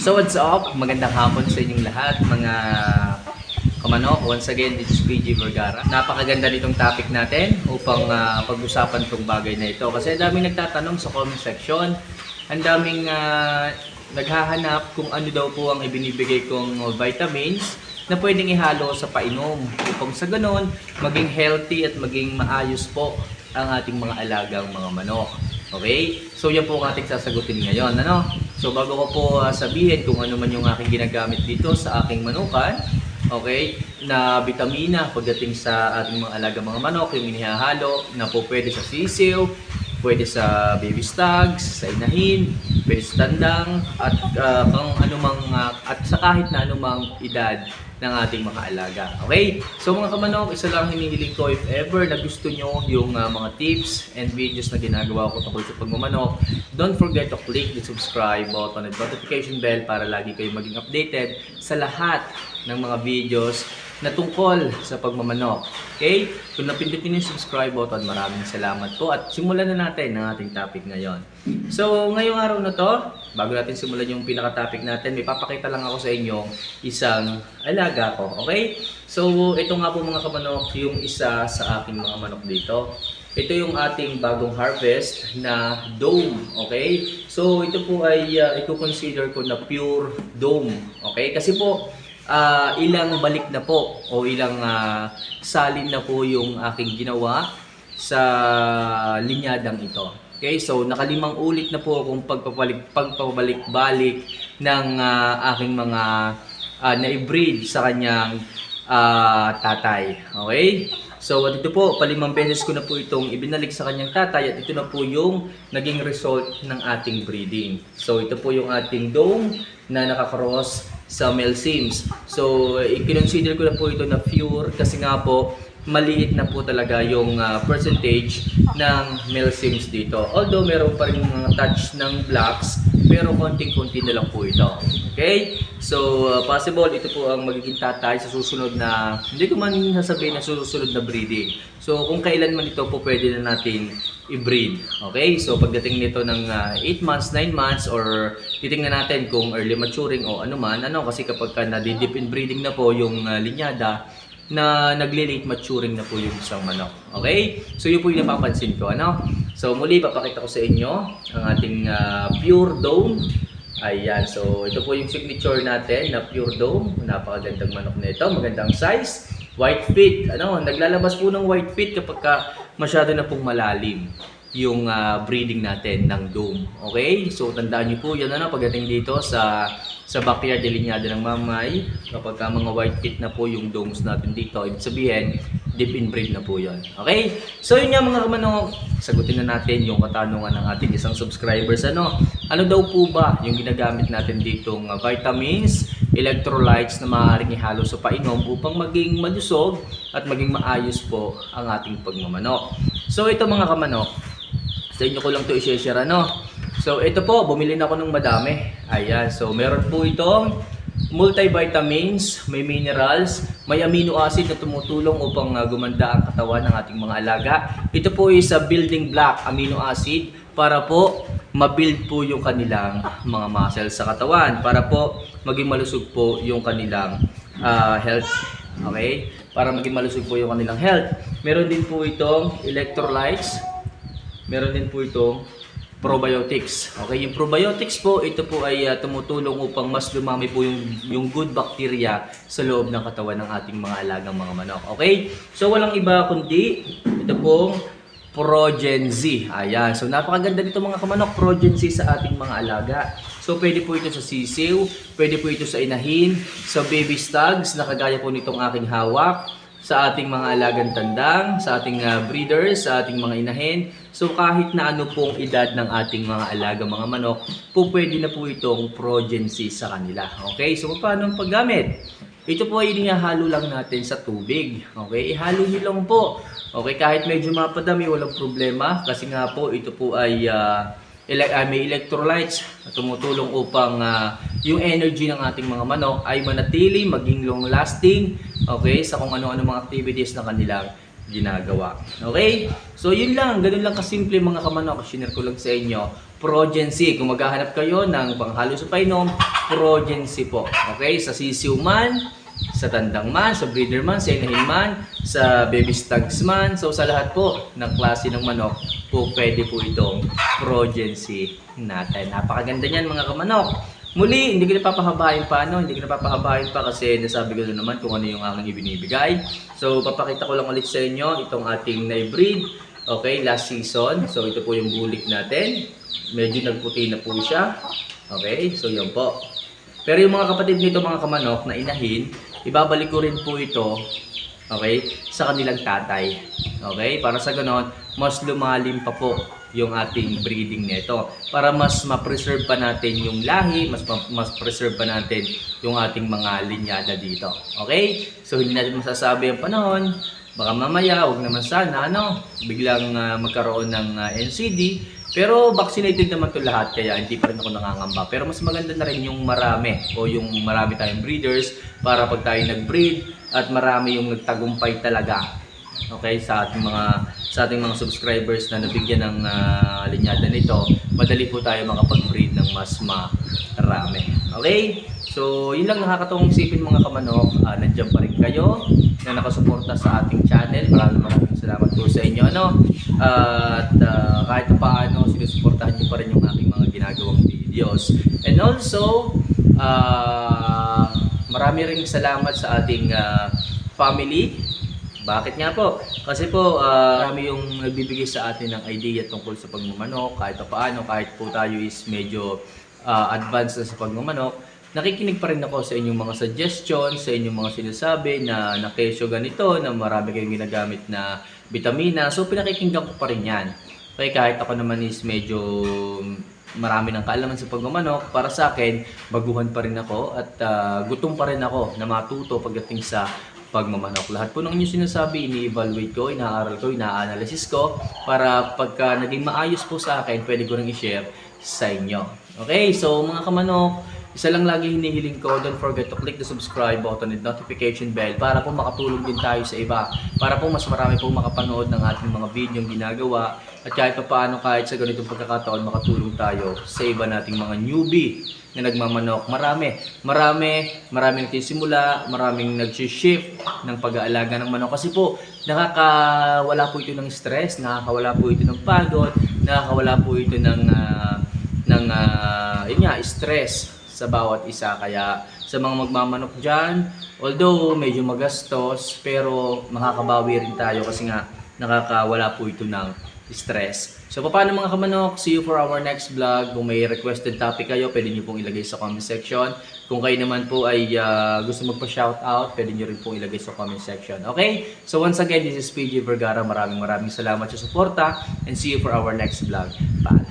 So what's up? Magandang hapon sa inyong lahat mga kamanok. Once again, this is PG Vergara. Napakaganda nitong topic natin upang ah, pag-usapan tong bagay na ito. Kasi daming nagtatanong sa comment section. Ang daming ah, naghahanap kung ano daw po ang ibinibigay kong vitamins na pwedeng ihalo sa painom upang sa ganon maging healthy at maging maayos po ang ating mga alagang mga manok. Okay? So yan po ang ating sasagutin ngayon. Ano? So bago ko po ah, sabihin kung ano man yung aking ginagamit dito sa aking manukan, okay, na vitamina pagdating sa ating mga alaga mga manok, yung inihahalo na po pwede sa sisiw, pwede sa baby stags, sa inahin, pwede sa tandang, at uh, kung anumang, ah, at sa kahit na anumang edad ng ating mga alaga. Okay? So mga kamanok, isa lang hinihiling ko if ever na gusto nyo yung ah, mga tips and videos na ginagawa ko tungkol sa pagmamanok, don't forget to click the subscribe button and notification bell para lagi kayo maging updated sa lahat ng mga videos na tungkol sa pagmamanok. Okay? Kung napindutin yung subscribe button, maraming salamat po at simulan na natin ang ating topic ngayon. So, ngayong araw na to, bago natin simulan yung pinaka-topic natin, may papakita lang ako sa inyo isang alaga ko. Okay? So, ito nga po mga kamanok, yung isa sa aking mga manok dito. Ito yung ating bagong harvest na dome, okay? So, ito po ay uh, i-consider ko na pure dome, okay? Kasi po, ah, ilang balik na po o ilang ah, salin na po yung aking ginawa sa linyadang ito. Okay, so nakalimang ulit na po akong pagpapalik, pagpabalik-balik ng ah, aking mga uh, na-breed sa kanyang ah, tatay. Okay? So, at ito po, palimang beses ko na po itong ibinalik sa kanyang tatay at ito na po yung naging result ng ating breeding. So, ito po yung ating dome na nakakross sa male sims. So, i-consider ko na po ito na pure kasi nga po, maliit na po talaga yung ah, percentage ng male sims dito. Although meron pa rin mga touch ng blacks, pero konting-konti na lang po ito. Okay? So, uh, possible ito po ang magiging tatay sa susunod na, hindi ko man sasabihin na susunod na breeding. So, kung kailan man ito po pwede na natin i-breed. Okay? So, pagdating nito ng 8 months, 9 months, or titingnan natin kung early maturing o ano man, ano, kasi kapag ka na-deep in breeding na po yung uh, linyada, na nagle-late maturing na po yung isang manok. Okay? So, yun po yung napapansin ko. Ano? So, muli, papakita ko sa inyo ang ating uh, pure dome. Ayan. So, ito po yung signature natin na pure dome. Napakagandang manok na ito. Magandang size. White feet. Ano? Naglalabas po ng white feet kapag ka masyado na pong malalim yung ah, breeding natin ng dome. Okay? So, tandaan niyo po yan ano, pagdating dito sa sa backyard delinyado ng mamay, kapag ka mga white feet na po yung domes natin dito, ibig sabihin, deep inbreed na po yon. Okay? So, yun nga mga kamanok, sagutin na natin yung katanungan ng ating isang subscribers. Ano? Ano daw po ba yung ginagamit natin ditong ah, vitamins, electrolytes na maaaring ihalo sa painom upang maging malusog at maging maayos po ang ating pagmamanok. So, ito mga kamanok, sa inyo ko lang to i-share ano. So ito po, bumili na ako ng madami. Ayan, so meron po itong multivitamins, may minerals, may amino acid na tumutulong upang uh, gumanda ang katawan ng ating mga alaga. Ito po is a building block amino acid para po mabuild po yung kanilang mga muscles sa katawan para po maging malusog po yung kanilang ah, health. Okay? Para maging malusog po yung kanilang health. Meron din po itong electrolytes meron din po itong probiotics. Okay, yung probiotics po, ito po ay uh, tumutulong upang mas lumami po yung, yung good bacteria sa loob ng katawan ng ating mga alagang mga manok. Okay? So, walang iba kundi ito pong Progen Z. Ayan. So, napakaganda nito mga kamanok, Progen Z sa ating mga alaga. So, pwede po ito sa sisiw, pwede po ito sa inahin, sa baby stags, na kagaya po nitong aking hawak, sa ating mga alagang tandang, sa ating uh, breeders, sa ating mga inahin. So kahit na ano pong edad ng ating mga alaga mga manok, po pwede na po itong progency sa kanila. Okay, so paano ang paggamit? Ito po ay inihahalo lang natin sa tubig. Okay, ihalo nyo lang po. Okay, kahit medyo mapadami, walang problema. Kasi nga po, ito po ay uh, ele- ah, may electrolytes na tumutulong upang ah, yung energy ng ating mga manok ay manatili, maging long lasting, okay, sa kung ano-ano mga activities na kanilang ginagawa. Okay? So yun lang, ganun lang kasimple mga kamanok, sinare ko lang sa inyo Progency. Kung maghahanap kayo ng panghalo sa painom, Progency po. Okay? Sa sisiw man, sa tandang man, sa breeder man, sa inahin man, sa baby stags man. So sa lahat po ng klase ng manok, po pwede po itong Progency natin. Napakaganda niyan mga kamanok. Muli, hindi ko napapahabain pa, no? Hindi ko napapahabain pa kasi nasabi ko na naman kung ano yung aking ibinibigay. So, papakita ko lang ulit sa inyo itong ating na-breed. Okay, last season. So, ito po yung bulik natin. Medyo nagputi na po siya. Okay, so yun po. Pero yung mga kapatid nito, mga kamanok na inahin, ibabalik ko rin po ito Okay? Sa kanilang tatay. Okay? Para sa ganon, mas lumalim pa po yung ating breeding nito. Para mas ma-preserve pa natin yung lahi, mas ma- mas preserve pa natin yung ating mga linyada dito. Okay? So hindi natin masasabi ang panahon. Baka mamaya, huwag naman sana, ano, biglang ah, magkaroon ng ah, NCD. Pero vaccinated naman to lahat kaya hindi pa rin ako nangangamba. Pero mas maganda na rin yung marami o yung marami tayong breeders para pag tayo nag-breed at marami yung nagtagumpay talaga. Okay, sa ating mga sa ating mga subscribers na nabigyan ng ah, linyada nito, madali po tayo makapag-breed ng mas marami. Okay? So, yun lang nakakatawang isipin mga kamanok. Ah, nandiyan pa rin kayo na nakasuporta sa ating channel. Maraming maraming salamat po sa inyo. Ano? at ah, kahit pa paano, sinusuportahan niyo pa rin yung aking mga ginagawang videos. And also, ah, marami ring salamat sa ating ah, family. Bakit nga po? Kasi po, ah, marami yung nagbibigay sa atin ng idea tungkol sa pagmamanok, kahit pa paano, kahit po tayo is medyo ah, advanced na sa pagmamanok, nakikinig pa rin ako sa inyong mga suggestions, sa inyong mga sinasabi na na kesyo ganito, na marami kayong ginagamit na vitamina. So, pinakikinggan ko pa rin yan. Kaya kahit ako naman is medyo marami ng kaalaman sa pagmamanok, para sa akin, baguhan pa rin ako at ah, gutom pa rin ako na matuto pagdating sa pagmamanok. Lahat po ng inyong sinasabi, ini-evaluate ko, inaaral ko, ina-analysis ko para pagka naging maayos po sa akin, pwede ko rin i-share sa inyo. Okay, so mga kamanok, isa lang lagi hinihiling ko, don't forget to click the subscribe button and notification bell para po makatulong din tayo sa iba. Para po mas marami po makapanood ng ating mga video ginagawa at kahit pa paano kahit sa ganitong pagkakataon makatulong tayo sa iba nating mga newbie na nagmamanok. Marami, marami, maraming nagsisimula, maraming nag-shift ng pag-aalaga ng manok. Kasi po, nakakawala po ito ng stress, nakakawala po ito ng pagod, nakakawala po ito ng, ah, ng ah, yun nga, stress sa bawat isa. Kaya sa mga magmamanok dyan, although medyo magastos, pero makakabawi rin tayo kasi nga nakakawala po ito ng stress. So paano mga kamanok, see you for our next vlog. Kung may requested topic kayo, pwede nyo pong ilagay sa comment section. Kung kayo naman po ay ah, gusto magpa-shoutout, pwede nyo rin pong ilagay sa comment section. Okay? So once again, this is PJ Vergara. Maraming maraming salamat sa suporta and see you for our next vlog. Paalam.